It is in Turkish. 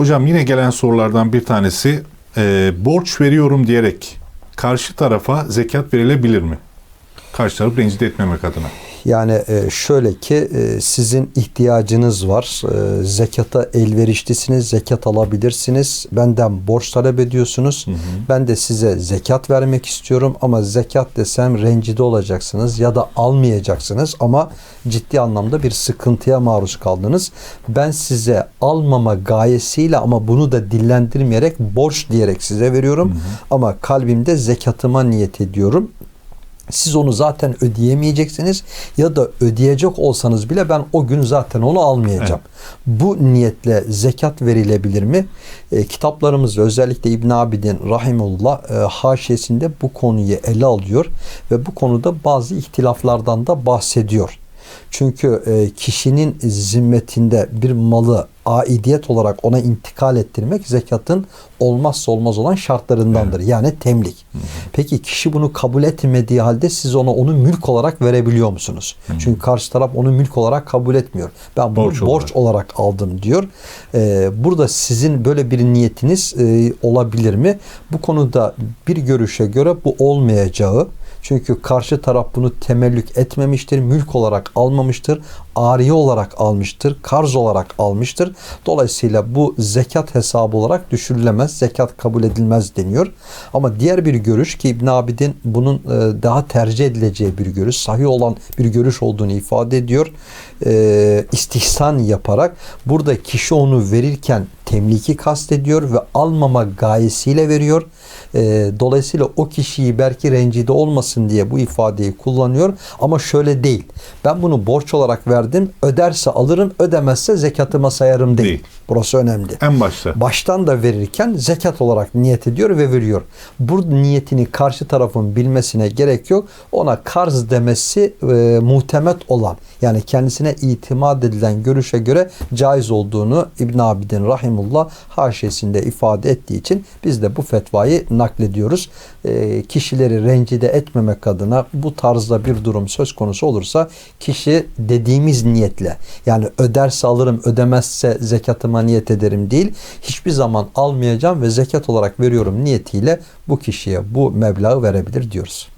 Hocam yine gelen sorulardan bir tanesi e, borç veriyorum diyerek karşı tarafa zekat verilebilir mi? Karşı tarafı rencide etmemek adına. Yani e, şöyle ki e, sizin ihtiyacınız var. E, Zekata elverişlisiniz. Zekat alabilirsiniz. Benden borç talep ediyorsunuz. Ben de size zekat vermek istiyorum ama zekat desem rencide olacaksınız ya da almayacaksınız ama ciddi anlamda bir sıkıntıya maruz kaldınız. Ben size almama gayesiyle ama bunu da dillendirmeyerek borç diyerek size veriyorum. Ama kalbimde zekatıma niyet ediyorum. Siz onu zaten ödeyemeyeceksiniz ya da ödeyecek olsanız bile ben o gün zaten onu almayacağım. Bu niyetle zekat verilebilir mi? E, kitaplarımızda özellikle İbn Abidin rahimullah e, haşiyesinde bu konuyu ele alıyor ve bu konuda bazı ihtilaflardan da bahsediyor. Çünkü e, kişinin zimmetinde bir malı aidiyet olarak ona intikal ettirmek zekatın olmazsa olmaz olan şartlarındandır. Yani temlik. Peki kişi bunu kabul etmediği halde siz ona onu mülk olarak verebiliyor musunuz? Çünkü karşı taraf onu mülk olarak kabul etmiyor. Ben bunu Borç borç, olarak. olarak. aldım diyor. Ee, burada sizin böyle bir niyetiniz e, olabilir mi? Bu konuda bir görüşe göre bu olmayacağı çünkü karşı taraf bunu temellük etmemiştir, mülk olarak almamıştır, ariye olarak almıştır, karz olarak almıştır. Dolayısıyla bu zekat hesabı olarak düşürülemez, zekat kabul edilmez deniyor. Ama diğer bir görüş ki İbn Abidin bunun e, daha tercih edileceği bir görüş, sahih olan bir görüş olduğunu ifade ediyor. E, istihsan yaparak burada kişi onu verirken temliki kastediyor ve almama gayesiyle veriyor. E, dolayısıyla o kişiyi belki rencide olmasın diye bu ifadeyi kullanıyor. Ama şöyle değil. Ben bunu borç olarak verdim. Öderse alırım, ödemezse zekatıma sayarım değil. Değil. Burası önemli. En başta. Baştan da verirken zekat olarak niyet ediyor ve veriyor. Bu niyetini karşı tarafın bilmesine gerek yok. Ona karz demesi e, muhtemet olan yani kendisine itimat edilen görüşe göre caiz olduğunu İbn Abidin rahimullah haşiyesinde ifade ettiği için biz de bu fetvayı naklediyoruz. E, kişileri rencide etmemek adına bu tarzda bir durum söz konusu olursa kişi dediğimiz niyetle yani öderse alırım ödemezse zekatıma niyet ederim değil hiçbir zaman almayacağım ve zekat olarak veriyorum niyetiyle bu kişiye bu meblağı verebilir diyoruz.